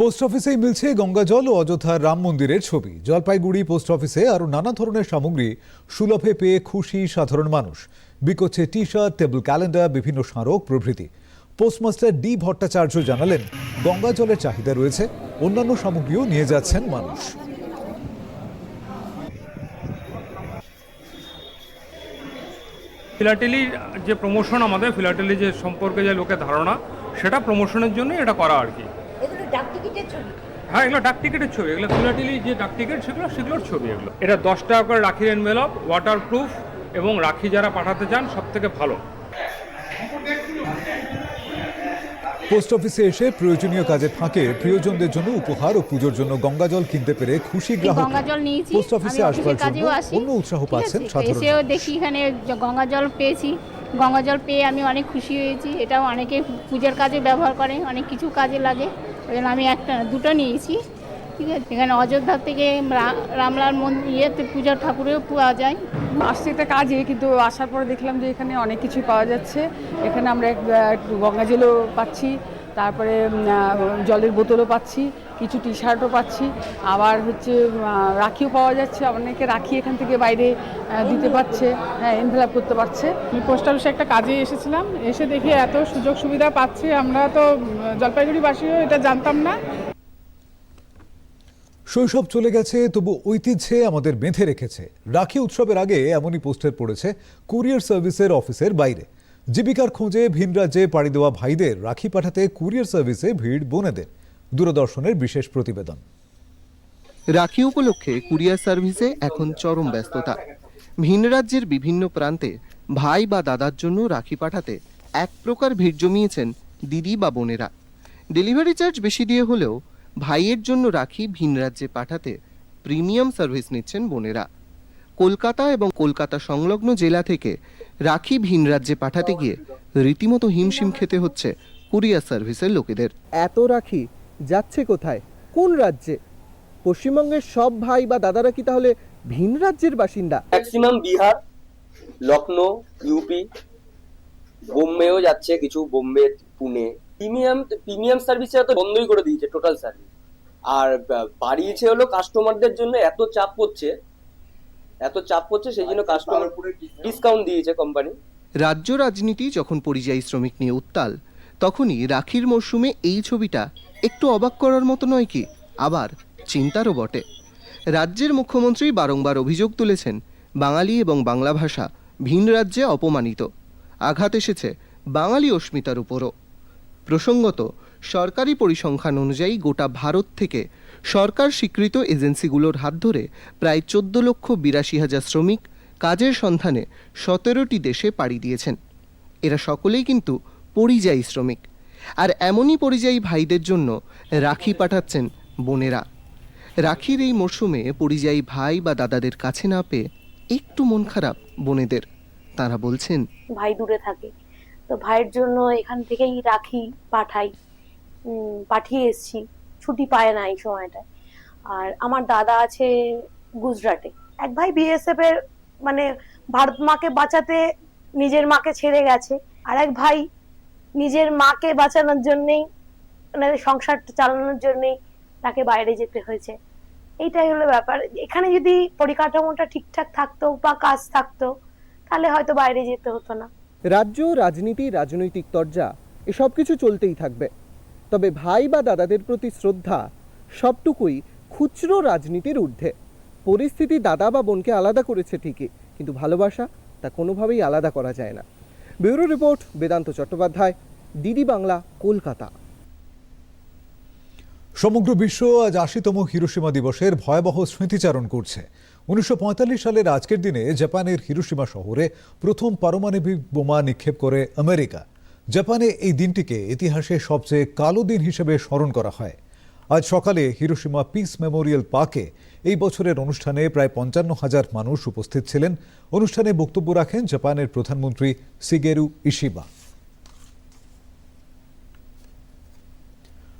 Post অফিসেই মিলছে গঙ্গাজল ও অযোধ্যার রাম মন্দিরের ছবি। জলপাইগুড়ি পোস্ট অফিসে আরও নানা ধরনের সামগ্রী সুলভে পেয়ে খুশি সাধারণ মানুষ। বিকোচ্ছে টি শার্ট টেবিল ক্যালেন্ডার বিভিন্ন স্মারক প্রভৃতি। পোস্টমাস্টার ডি ভট্টাচার্য জানালেন গঙ্গাজলের চাহিদা রয়েছে, অন্যান্য সামগ্রীও নিয়ে যাচ্ছেন মানুষ। ফিলাটেলির যে প্রমোশন আমাদের ফিলাটেলি যে সম্পর্কে যে লোকের ধারণা, সেটা প্রমোশনের জন্য এটা করা আর কি। ডাক টিকিটের ছবি? হ্যাঁ এগুলো ডাক টিকিটের ছবি। এগুলো ফিলাটেলি যে ডাক টিকিট সেগুলো সেগুলোর ছবি এগুলো। এটা দশ টাকা করে রাখির এনভেলপ ওয়াটার প্রুফ এবং রাখি যারা পাঠাতে চান সব থেকে ভালো। পোস্ট অফিসে এসে প্রয়োজনীয় কাজে ফাঁকে প্রিয়জনদের জন্য উপহার ও পুজোর জন্য গঙ্গাজল কিনতে পেরে খুশি গ্রাহক। গঙ্গা জল নিয়েছি। পোস্ট অফিসে আসবার জন্য অন্য উৎসাহ পাচ্ছেন সাধারণ এসেও দেখি এখানে জ- গঙ্গা জল পেয়েছি। গঙ্গা জল পেয়ে আমি অনেক খুশি হয়েছি। এটাও অনেকে পূজার কাজে ব্যবহার করে অনেক কিছু কাজে লাগে। ওই জন্য আমি একটা, দুটো নিয়েছি, ঠিক আছে? এখানে অযোধ্যা থেকে রামলাল মন্দির ইয়েতে পূজা ঠাকুরেও পাওয়া যায়। আসছে একটা কাজে, কিন্তু আসার পরে দেখলাম যে এখানে অনেক কিছুই পাওয়া যাচ্ছে। এখানে আমরা এক- গঙ্গা জলও পাচ্ছি। তারপরে জলের বোতলও পাচ্ছি কিছু টি শার্টও পাচ্ছি আবার হচ্ছে রাখিও পাওয়া যাচ্ছে অনেকে রাখি এখান থেকে বাইরে দিতে পারছে হ্যাঁ এনভেলাপ করতে পারছে। আমি পোস্ট অফিসে একটা কাজে এসেছিলাম এসে দেখি এত সুযোগ সুবিধা পাচ্ছি আমরা তো জলপাইগুড়িবাসীও এটা জানতাম না। শৈশব চলে গেছে তবু ঐতিহ্যে আমাদের বেঁধে রেখেছে। রাখি উৎসবের আগে এমনই পোস্টার পড়েছে কুরিয়ার সার্ভিসের অফিসের বাইরে। জীবিকার খোঁজে ভিন রাজ্যে পাড়ি দেওয়া ভাইদের রাখি পাঠাতে কুরিয়ার সার্ভিসে ভিড় বোনেদের। দূরদর্শনের বিশেষ প্রতিবেদন। রাখি উপলক্ষে কুরিয়ার সার্ভিসে এখন চরম ব্যস্ততা। ভিন রাজ্যের বিভিন্ন প্রান্তে ভাই বা দাদার জন্য রাখি পাঠাতে এক প্রকার ভিড় জমিয়েছেন দিদি বা বোনেরা। ডেলিভারি চার্জ বেশি দিয়ে হলেও ভাইয়ের জন্য রাখি ভিন রাজ্যে পাঠাতে প্রিমিয়াম সার্ভিস নিচ্ছেন বোনেরা। কলকাতা এবং কলকাতা সংলগ্ন জেলা থেকে রাখি ভিন রাজ্যে পাঠাতে গিয়ে রীতিমতো হিমশিম খেতে হচ্ছে কুরিয়ার সার্ভিসের লোকেদের। এত রাখি যাচ্ছে কোথায়? কোন রাজ্যে? পশ্চিমবঙ্গের সব ভাই বা দাদারা কি তাহলে ভিন রাজ্যের বাসিন্দা? ম্যাক্সিমাম বিহার লখনৌ ইউপি বোম্বেও যাচ্ছে কিছু বোম্বে পুনে। প্রিমিয়াম প্রিমিয়াম সার্ভিসে তো বন্ধই করে দিয়েছে টোটাল সার্ভিস। আর বাড়িয়েছে হলো কাস্টমারদের জন্য এত চাপ পড়ছে এত চাপ পড়ছে সেই জন্য কাস্টমার ডিসকাউন্ট দিয়েছে কোম্পানি রাজ্য রাজনীতি যখন পরিযায়ী শ্রমিক নিয়ে উত্তাল তখনই রাখির মরশুমে এই ছবিটা একটু অবাক করার মতো নয় কি? আবার চিন্তারও বটে। রাজ্যের মুখ্যমন্ত্রী বারংবার অভিযোগ তুলেছেন বাঙালি এবং বাংলা ভাষা ভিন রাজ্যে অপমানিত। আঘাত এসেছে বাঙালি অস্মিতার উপরও। প্রসঙ্গত, সরকারি পরিসংখ্যান অনুযায়ী গোটা ভারত থেকে সরকার স্বীকৃত এজেন্সিগুলোর হাত ধরে প্রায় চোদ্দ লক্ষ বিরাশি হাজার শ্রমিক কাজের সন্ধানে সতেরোটি দেশে পাড়ি দিয়েছেন। এরা সকলেই কিন্তু পরিযায়ী শ্রমিক। আর এমনই পরিযায়ী ভাইদের জন্য রাখি পাঠাচ্ছেন বোনেরা। রাখির এই মরশুমে পরিযায়ী ভাই বা দাদাদের কাছে না পেয়ে একটু মন খারাপ বোনেদের। তারা বলছেন, ভাই দূরে থাকে। তো ভাইয়ের জন্য এখান থেকেই রাখি, পাঠাই। পাঠিয়ে এসছি। ছুটি পায় না এই সময়টায়। আর আমার দাদা আছে গুজরাটে। এক ভাই বিএসএফ এর মানে ভারত মাকে বাঁচাতে নিজের মাকে ছেড়ে গেছে। আর এক ভাই নিজের মাকে বাঁচানোর জন্যেই মানে সংসারটা চালানোর জন্যেই তাকে বাইরে যেতে হয়েছে। এইটাই হলো ব্যাপার। এখানে যদি পরিকাঠামোটা ঠিকঠাক থাকতো বা কাজ থাকতো, তাহলে হয়তো বাইরে যেতে হতো না। রাজ্য, রাজনীতি, রাজনৈতিক তরজা, এসব কিছু চলতেই থাকবে। তবে ভাই বা দাদাদের প্রতি শ্রদ্ধা সবটুকুই খুচরো রাজনীতির ঊর্ধ্বে। পরিস্থিতি দাদা বা বোনকে আলাদা করেছে ঠিকই, কিন্তু ভালোবাসা তা কোনোভাবেই আলাদা করা যায় না। Bureau report, Vedanta Chattopadhyay, DD Bangla, Kolkata. সমগ্র বিশ্ব আজ আশিতম হিরোসীমা দিবসের ভয়াবহ স্মৃতিচারণ করছে। উনিশশো পঁয়তাল্লিশ সালের আজকের দিনে জাপানের হিরোসীমা শহরে প্রথম পারমাণবিক বোমা নিক্ষেপ করে আমেরিকা। জাপানে এই দিনটিকে ইতিহাসে সবচেয়ে কালো দিন হিসেবে স্মরণ করা হয়। আজ সকালে হিরোসীমা পিস মেমোরিয়াল পার্কে এই বছরের অনুষ্ঠানে প্রায় পঞ্চান্ন হাজার মানুষ উপস্থিত ছিলেন। অনুষ্ঠানে বক্তব্য রাখেন জাপানের প্রধানমন্ত্রী সিগেরু ইশিবা